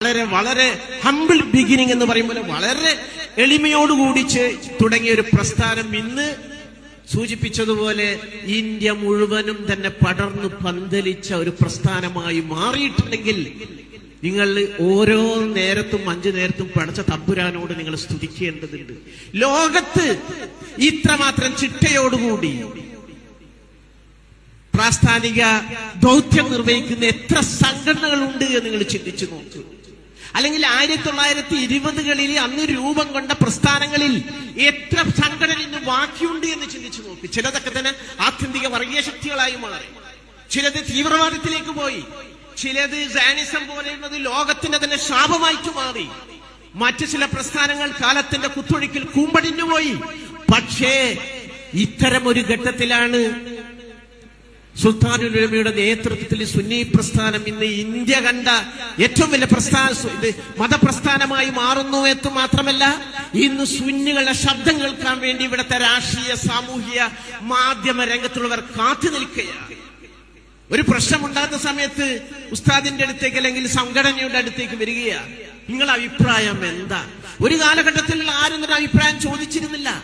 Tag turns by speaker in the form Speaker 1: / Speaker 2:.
Speaker 1: വളരെ വളരെ humble beginning എന്ന് പറയുമ്പോൾ വളരെ എളിമയോടുകൂടി തുടങ്ങിയ ഒരു പ്രസ്ഥാനം ഇന്ന് സൂചിപ്പിച്ചതുപോലെ ഇന്ത്യ മുഴുവനും തന്നെ പടർന്നു പന്തലിച്ച ഒരു പ്രസ്ഥാനമായി മാറിയിട്ടുണ്ടെങ്കിൽ നിങ്ങൾ ഓരോ നേരത്തും അഞ്ചു നേരത്തും പടച്ച തമ്പുരാനോട് നിങ്ങൾ സ്തുതിക്കേണ്ടതുണ്ട്. ലോകത്ത് ഇത്രമാത്രം ചിട്ടയോടുകൂടി പ്രാസ്ഥാനിക ദൗത്യം നിർവഹിക്കുന്ന എത്ര സംഘടനകളുണ്ട് എന്ന് നിങ്ങൾ ചിന്തിച്ചു നോക്കൂ. അല്ലെങ്കിൽ ആയിരത്തി തൊള്ളായിരത്തി ഇരുപതുകളിൽ അന്ന് രൂപം കൊണ്ട പ്രസ്ഥാനങ്ങളിൽ എത്ര സംഘടന ഇന്ന് ബാക്കിയുണ്ട് എന്ന് ചിന്തിച്ചു നോക്ക്. ചിലതൊക്കെ തന്നെ ആത്യന്തിക വർഗീയ ശക്തികളായി മാറി. ചിലത് തീവ്രവാദത്തിലേക്ക് പോയി. ചിലത് സാനിസം പോലെയുള്ളത് ലോകത്തിന്റെ തന്നെ ശാപമായിട്ട് മാറി. മറ്റു ചില പ്രസ്ഥാനങ്ങൾ കാലത്തിന്റെ കുത്തൊഴുക്കിൽ കൂമ്പടിഞ്ഞുപോയി. പക്ഷേ ഇത്തരം ഒരു ഘട്ടത്തിലാണ് സുൽത്താനുലമയുടെ നേതൃത്വത്തിൽ സുന്നി പ്രസ്ഥാനം ഇന്ന് ഇന്ത്യ കണ്ട ഏറ്റവും വലിയ പ്രസ്ഥാന മതപ്രസ്ഥാനമായി മാറുന്നു എന്ന് മാത്രമല്ല ഇന്ന് സുന്നികളുടെ ശബ്ദം കേൾക്കാൻ വേണ്ടി ഇവിടുത്തെ രാഷ്ട്രീയ സാമൂഹിക മാധ്യമ രംഗത്തുള്ളവർ കാത്തു നിൽക്കുകയാണ്. ഒരു പ്രശ്നമുണ്ടാകുന്ന സമയത്ത് ഉസ്താദിന്റെ അടുത്തേക്ക് അല്ലെങ്കിൽ സംഘടനയുടെ അടുത്തേക്ക് വരികയാണ്. നിങ്ങളുടെ അഭിപ്രായം എന്താ? ഒരു കാലഘട്ടത്തിൽ ആരും ഒരു അഭിപ്രായം ചോദിച്ചിരുന്നില്ല.